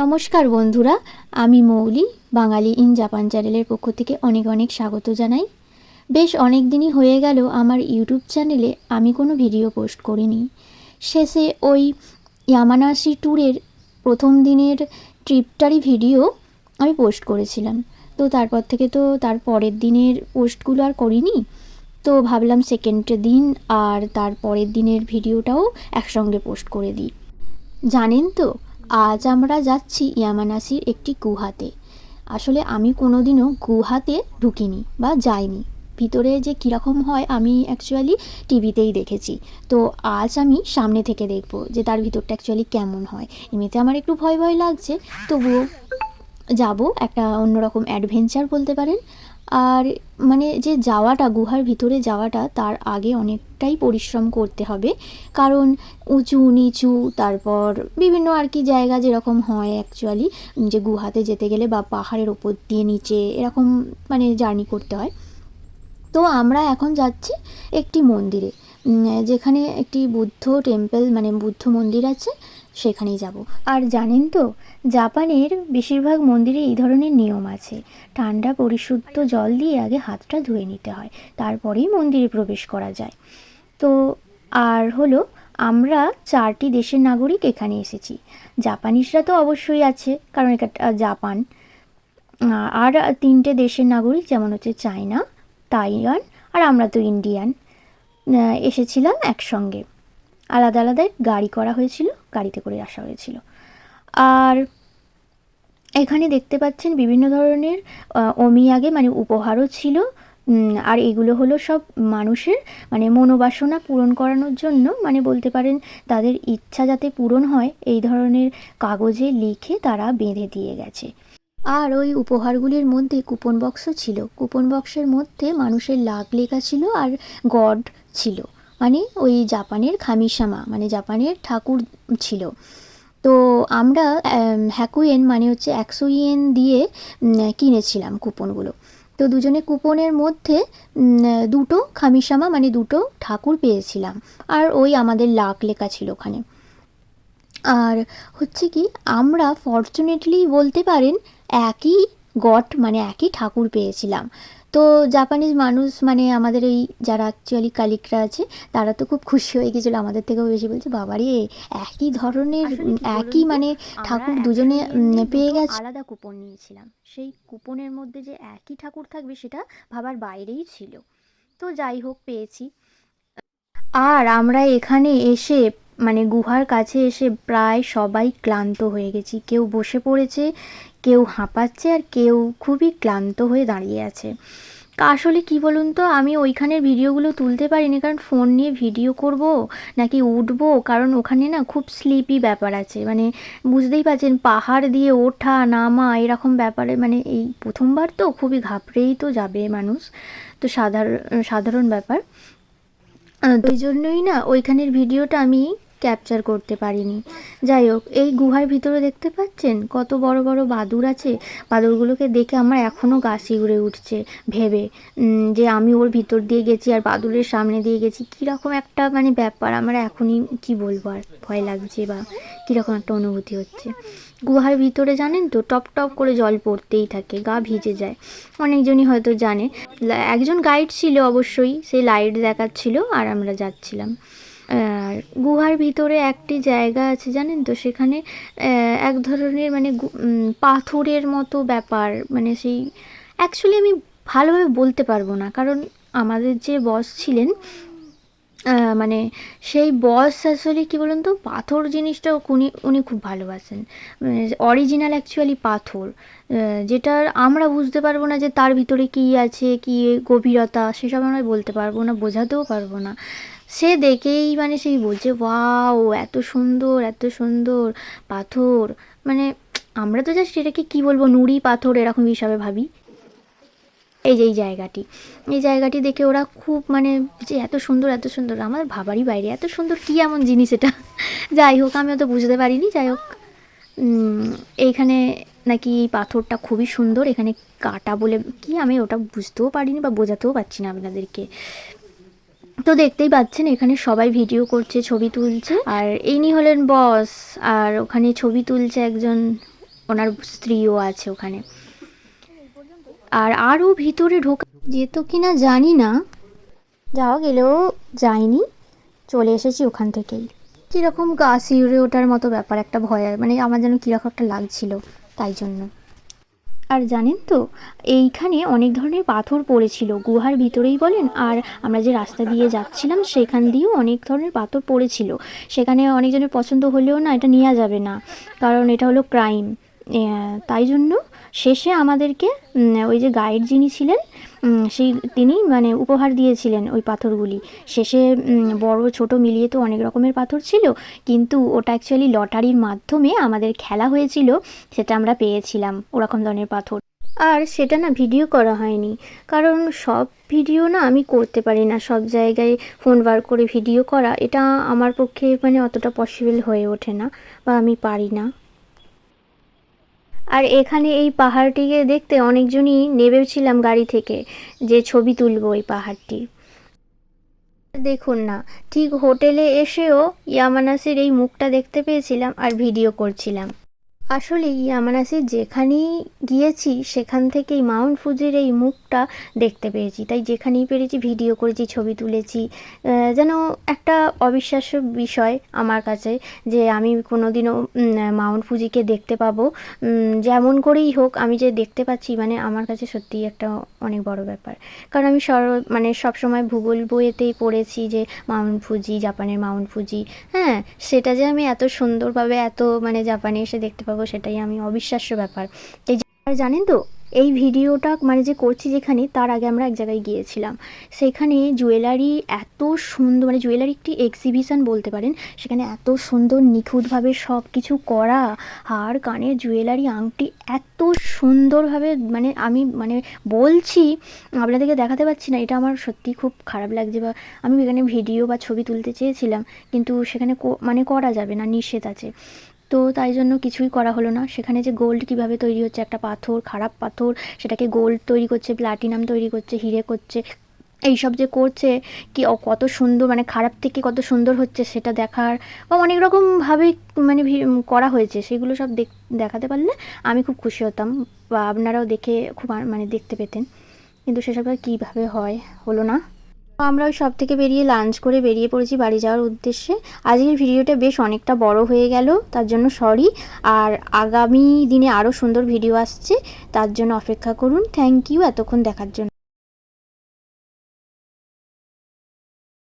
নমস্কার বন্ধুরা, আমি মৌলি, বাঙালি ইন জাপান চ্যানেলের পক্ষ থেকে অনেক অনেক স্বাগত জানাই। বেশ অনেক দিনই হয়ে গেল আমার ইউটিউব চ্যানেলে আমি কোনো ভিডিও পোস্ট করিনি। শেষে ওই ইয়ামানাসি ট্যুরের প্রথম দিনের ট্রিপটারই ভিডিও আমি পোস্ট করেছিলাম। তো তারপর থেকে তো তার পরের দিনের পোস্টগুলো আর করিনি। তো ভাবলাম সেকেন্ড দিন আর তার পরের দিনের ভিডিওটাও একসঙ্গে পোস্ট করে দিই। জানেন তো আজ আমরা যাচ্ছি ইয়ামানাসির একটি গুহাতে। আসলে আমি কোনোদিনও গুহাতে ঢুকিনি বা যাইনি। ভিতরে যে কীরকম হয় আমি অ্যাকচুয়ালি টিভিতেই দেখেছি। তো আজ আমি সামনে থেকে দেখব যে তার ভিতরটা অ্যাকচুয়ালি কেমন হয়। এমনিতে আমার একটু ভয় ভয় লাগছে, তবুও যাব একটা অন্যরকম অ্যাডভেঞ্চার বলতে পারেন। আর মানে যে যাওয়াটা, গুহার ভিতরে যাওয়াটা তার আগে অনেকটাই পরিশ্রম করতে হবে। কারণ উঁচু, নিচু, তারপর বিভিন্ন আর কি জায়গা যেরকম হয় অ্যাকচুয়ালি যে গুহাতে যেতে গেলে বা পাহাড়ের ওপর দিয়ে নিচে এরকম মানে জার্নি করতে হয়। তো আমরা এখন যাচ্ছি একটি মন্দিরে। যেখানে একটি বুদ্ধ টেম্পল মানে বুদ্ধ মন্দির আছে, সেখানেই যাব। আর জানেন তো, জাপানের বেশিরভাগ মন্দিরে এই ধরনের নিয়ম আছে। ঠান্ডা, পরিশুদ্ধ জল দিয়ে আগে হাতটা ধুয়ে নিতে হয়, তারপরেই মন্দিরে প্রবেশ করা যায়। তো আর হলো, আমরা চারটি দেশের নাগরিক এখানে এসেছি। জাপানিসরা তো অবশ্যই আছে, কারণ এটা জাপান। আর তিনটে দেশের নাগরিক যেমন হচ্ছে চায়না, তাইওয়ান আর আমরা তো ইন্ডিয়ান এসেছিলাম একসঙ্গে। আলাদা আলাদা গাড়ি করা হয়েছিল, গাড়িতে করে আসা হয়েছিল। আর এখানে দেখতে পাচ্ছেন বিভিন্ন ধরনের অমিয়াগে মানে উপহারও ছিল আর এগুলো হলো সব মানুষের মানে মনোবাসনা পূরণ করানোর জন্য মানে বলতে পারেন তাদের ইচ্ছা যাতে পূরণ হয়, এই ধরনের কাগজে লিখে তারা বেঁধে দিয়ে গেছে। আর ওই উপহারগুলির মধ্যে কুপন বক্সও ছিল। কুপন বক্সের মধ্যে মানুষের লাগ লেখা ছিল আর গড ছিল। মানে ওই জাপানের খামিসামা মানে জাপানের ঠাকুর ছিল। তো আমরা হ্যাকুয়েন মানে হচ্ছে একশো ইয়েন দিয়ে কিনেছিলাম কুপনগুলো। তো দুজনে কুপনের মধ্যে দুটো খামিসামা মানে দুটো ঠাকুর পেয়েছিলাম। আর ওই আমাদের লাখ লেখা ছিল ওখানে। আর হচ্ছে কি, আমরা ফর্চুনেটলি বলতে পারেন একই গট মানে একই ঠাকুর পেয়েছিলাম। তো জাপানিজ মানুষ মানে আমাদের এই যারা অ্যাকচুয়ালি কালিকরা আছে তারা তো খুব খুশি হয়ে গেছিল আমাদের থেকেও বেশি বলছে বাবারে একই ধরনের একই মানে ঠাকুর দুজনে পেয়ে গেছে। আলাদা কুপন নিয়েছিলাম। সেই কুপনের মধ্যে যে একই ঠাকুর থাকবে সেটা ভাবার বাইরেই ছিল। তো যাই হোক পেয়েছি। আর আমরা এখানে এসে মানে গুহার কাছে এসে প্রায় সবাই ক্লান্ত হয়ে গেছি। কেউ বসে পড়েছে, কেউ হাঁপাচ্ছে আর কেউ খুবই ক্লান্ত হয়ে দাঁড়িয়ে আছে। আসলে কি বলুন তো? আমি ওইখানের ভিডিওগুলো তুলতে পারিনি, কারণ ফোন নিয়ে ভিডিও করব নাকি উঠবো? কারণ ওখানে না খুব স্লিপি ব্যাপার আছে। মানে বুঝতেই পারছেন, পাহাড় দিয়ে ওঠা, নামা এরকম ব্যাপারে মানে এই প্রথমবার তো খুবই ঘাবড়েই তো যাবে মানুষ। তো সাধারণ সাধারণ ব্যাপার। ওই জন্যই না ওইখানের ভিডিওটা আমি ক্যাপচার করতে পারিনি। যাই হোক, এই গুহার ভিতরে দেখতে পাচ্ছেন? কত বড় বড় বাদুর আছে। বাদুরগুলোকে দেখে আমার এখনও গা শিউরে উঠছে, ভেবে। যে আমি ওর ভিতর দিয়ে গেছি আর বাদুরের সামনে দিয়ে গেছি, কীরকম একটা মানে ব্যাপার। আমার এখনই কি বলব আর, ভয় লাগছে বা কীরকম একটা অনুভূতি হচ্ছে। গুহার ভিতরে জানেন তো, টপ টপ করে জল পড়তেই থাকে, গা ভিজে যায়। অনেকজনই হয়তো জানে। একজন গাইড ছিল অবশ্যই, সে লাইট দেখাচ্ছিল আর আমরা যাচ্ছিলাম। আর গুহার ভিতরে একটি জায়গা আছে জানেন তো? সেখানে এক ধরনের মানে পাথরের মতো ব্যাপার। মানে সেই অ্যাকচুয়ালি আমি ভালোভাবে বলতে পারব না। কারণ আমাদের যে বস ছিলেন মানে সেই বস আসলে কি বলুন তো? পাথর জিনিসটা উনি উনি খুব ভালোবাসেন। অরিজিনাল অ্যাকচুয়ালি পাথর। আহ, যেটা আমরা বুঝতে পারব না যে তার ভিতরে কী আছে কী গভীরতা সেসব আমরা বলতে পারব না বোঝাতেও পারব না। সে দেখেই মানে সেই বলছে, ওয়াও, এত সুন্দর এত সুন্দর, পাথর। মানে আমরা তো জাস্ট এটাকে কী বলব, নুড়ি পাথর এরকম হিসাবে ভাবি। এই যে এই জায়গাটি এই জায়গাটি দেখে ওরা খুব মানে যে এত সুন্দর এত সুন্দর আমার ভাবারই বাইরে, এত সুন্দর কী এমন জিনিস এটা? যাই হোক, আমি অত বুঝতে পারিনি, যাই হোক। এইখানে নাকি এই পাথরটা খুবই সুন্দর, এখানে কাটা বলে কি আমি ওটা বুঝতেও পারিনি বা বোঝাতেও পারছি না আপনাদেরকে। তো দেখতেই পাচ্ছেন, এখানে সবাই ভিডিও করছে, ছবি তুলছে। আর ইনি হলেন বস আর ওখানে ছবি তুলছে একজন, ওনার স্ত্রীও আছে ওখানে। আর আরও ভিতরে ঢোকা যেত কি না জানি না। যাওয়া গেলেও যাইনি চলে এসেছি ওখান থেকেই। কীরকম গা শিউরে ওঠার মতো ব্যাপার, একটা ভয় মানে আমার যেন কীরকম একটা লাগছিল, তাই জন্য। আর জানেন তো, এইখানে অনেক ধরনের পাথর পড়েছিল, গুহার ভিতরেই বলেন। আর আমরা যে রাস্তা দিয়ে যাচ্ছিলাম, সেখান দিয়েও অনেক ধরনের পাথর পড়েছিল। সেখানে অনেকজনের পছন্দ হলেও না, এটা নেওয়া যাবে না। কারণ এটা হলো ক্রাইম। তাই জন্য শেষে আমাদেরকে ওই যে গাইড যিনি ছিলেন সেই তিনি মানে উপহার দিয়েছিলেন ওই পাথরগুলি। শেষে বড় ছোট মিলিয়ে তো অনেক রকমের পাথর ছিল, কিন্তু ওটা অ্যাকচুয়ালি লটারির মাধ্যমে আমাদের খেলা হয়েছিল, সেটা আমরা পেয়েছিলাম ওরকম ধরনের পাথর। আর সেটা না ভিডিও করা হয়নি, কারণ সব ভিডিও না আমি করতে পারি না, সব জায়গায় ফোন বার করে ভিডিও করা, এটা আমার পক্ষে মানে অতটা পসিবল হয়ে ওঠে না, বা আমি পারি না। আর এখানে এই পাহাড়টিকে দেখতে অনেকজনই নেবেছিলাম গাড়ি থেকে যে ছবি তুলব এই পাহাড়টি। দেখুন না, ঠিক হোটেলে এসেও ইয়ামানাসের এই মুখটা দেখতে পেয়েছিলাম আর ভিডিও করছিলাম। আসলে ইয়ামানাসির যেখানেই গিয়েছি সেখান থেকেই মাউন্ট ফুজির এই মুখটা দেখতে পেয়েছি। তাই যেখানেই পেরেছি ভিডিও করেছি ছবি তুলেছি যেন একটা অবিশ্বাস্য বিষয় আমার কাছে যে আমি কোনোদিনও উম, মাউন্ট ফুজিকে দেখতে পাবো। যেমন করেই হোক আমি যে দেখতে পাচ্ছি মানে আমার কাছে সত্যিই একটা অনেক বড় ব্যাপার। কারণ আমি সর মানে সবসময় ভূগোল বইয়েতেই পড়েছি যে মাউন্ট ফুজি জাপানের মাউন্ট ফুজি। হ্যাঁ সেটা যে আমি এত সুন্দরভাবে এত মানে জাপানে এসে দেখতে পাবো সেটাই আমি অবিশ্বাস্য ব্যাপার। এই জানেন তো, এই ভিডিওটা মানে যে করছি যেখানে, তার আগে আমরা এক জায়গায় গিয়েছিলাম। সেখানে জুয়েলারি এত সুন্দর মানে জুয়েলারি একটি এক্সিবিশন বলতে পারেন, সেখানে এত সুন্দর নিখুঁতভাবে সব কিছু করা হার কানের জুয়েলারি আংটি এত সুন্দরভাবে মানে আমি মানে বলছি, আপনাদেরকে দেখাতে পারছি না, এটা আমার সত্যি খুব খারাপ লাগছে বা আমি এখানে ভিডিও বা ছবি তুলতে চেয়েছিলাম, কিন্তু সেখানে মানে করা যাবে না, নিষেধ আছে। তো তাই জন্য কিছুই করা হলো না। সেখানে যে গোল্ড কীভাবে তৈরি হচ্ছে, একটা পাথর, খারাপ পাথর, সেটাকে গোল্ড তৈরি করছে প্লাটিনাম তৈরি করছে হিরে করছে, এইসব যে করছে, কি কত সুন্দর মানে খারাপ থেকে কত সুন্দর হচ্ছে সেটা দেখার বা অনেক রকমভাবে মানে করা হয়েছে। সেগুলো সব দেখ, দেখাতে পারলে আমি খুব খুশি হতাম বা আপনারাও দেখে খুব মানে দেখতে পেতেন। কিন্তু সেসব কীভাবে হয়, হলো না। আমরা ওই সব থেকে বেরিয়ে লাঞ্চ করে বেরিয়ে পড়েছি বাড়ি যাওয়ার উদ্দেশ্যে। আজকের ভিডিওটা বেশ অনেকটা বড় হয়ে গেল, তার জন্য সরি আর আগামী দিনে আরও সুন্দর ভিডিও আসছে, তার জন্য অপেক্ষা করুন। থ্যাংক ইউ এতক্ষণ দেখার জন্য।